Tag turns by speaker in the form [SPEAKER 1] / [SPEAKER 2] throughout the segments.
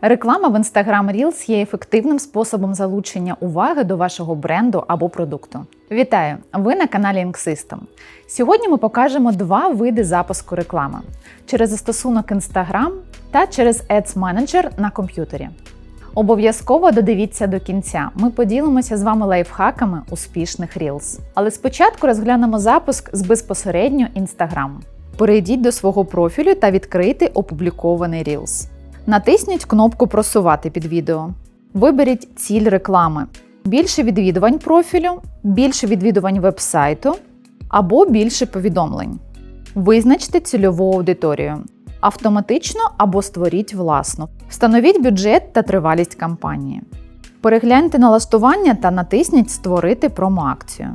[SPEAKER 1] Реклама в Instagram Reels є ефективним способом залучення уваги до вашого бренду або продукту. Вітаю! Ви на каналі Ink System. Сьогодні ми покажемо два види запуску реклами через застосунок Instagram та через Ads Manager на комп'ютері. Обов'язково додивіться до кінця. Ми поділимося з вами лайфхаками успішних Reels. Але спочатку розглянемо запуск з безпосередньо Instagram. Перейдіть до свого профілю та відкрийте опублікований Reels. Натисніть кнопку Просувати під відео. Виберіть ціль реклами: більше відвідувань профілю, більше відвідувань вебсайту або більше повідомлень. Визначте цільову аудиторію. Автоматично або створіть власну. Встановіть бюджет та тривалість кампанії. Перегляньте налаштування та натисніть Створити промоакцію.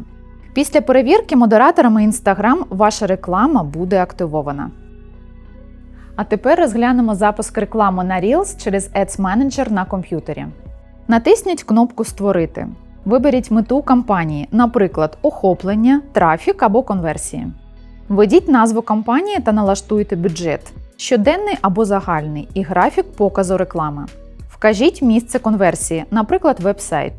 [SPEAKER 1] Після перевірки модераторами Instagram ваша реклама буде активована. А тепер розглянемо запуск реклами на Reels через Ads Manager на комп'ютері. Натисніть кнопку Створити. Виберіть мету кампанії, наприклад, охоплення, трафік або конверсії. Введіть назву кампанії та налаштуйте бюджет щоденний або загальний і графік показу реклами. Вкажіть місце конверсії, наприклад, веб-сайт.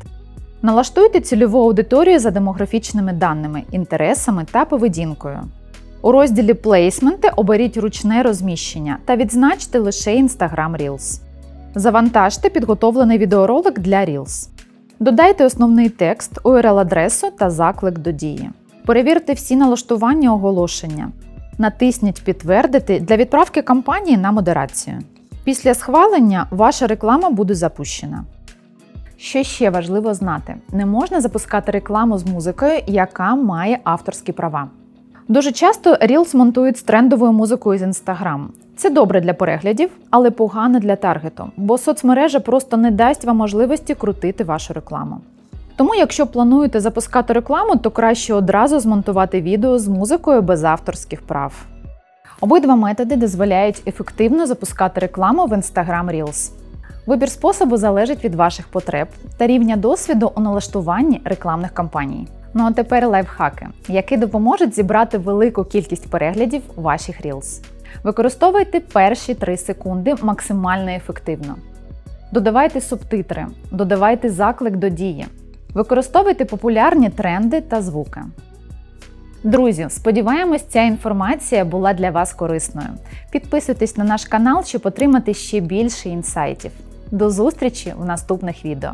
[SPEAKER 1] Налаштуйте цільову аудиторію за демографічними даними, інтересами та поведінкою. У розділі Плейсменти оберіть ручне розміщення та відзначте лише Instagram Reels. Завантажте підготовлений відеоролик для Reels. Додайте основний текст, URL-адресу та заклик до дії. Перевірте всі налаштування оголошення. Натисніть Підтвердити для відправки кампанії на модерацію. Після схвалення ваша реклама буде запущена. Що ще важливо знати: не можна запускати рекламу з музикою, яка має авторські права. Дуже часто Reels монтують з трендовою музикою з Instagram. Це добре для переглядів, але погано для таргету, бо соцмережа просто не дасть вам можливості крутити вашу рекламу. Тому, якщо плануєте запускати рекламу, то краще одразу змонтувати відео з музикою без авторських прав. Обидва методи дозволяють ефективно запускати рекламу в Instagram Reels. Вибір способу залежить від ваших потреб та рівня досвіду у налаштуванні рекламних кампаній. Ну а тепер лайфхаки, які допоможуть зібрати велику кількість переглядів ваших Reels. Використовуйте перші 3 секунди максимально ефективно. Додавайте субтитри, додавайте заклик до дії. Використовуйте популярні тренди та звуки. Друзі, сподіваємось, ця інформація була для вас корисною. Підписуйтесь на наш канал, щоб отримати ще більше інсайтів. До зустрічі в наступних відео.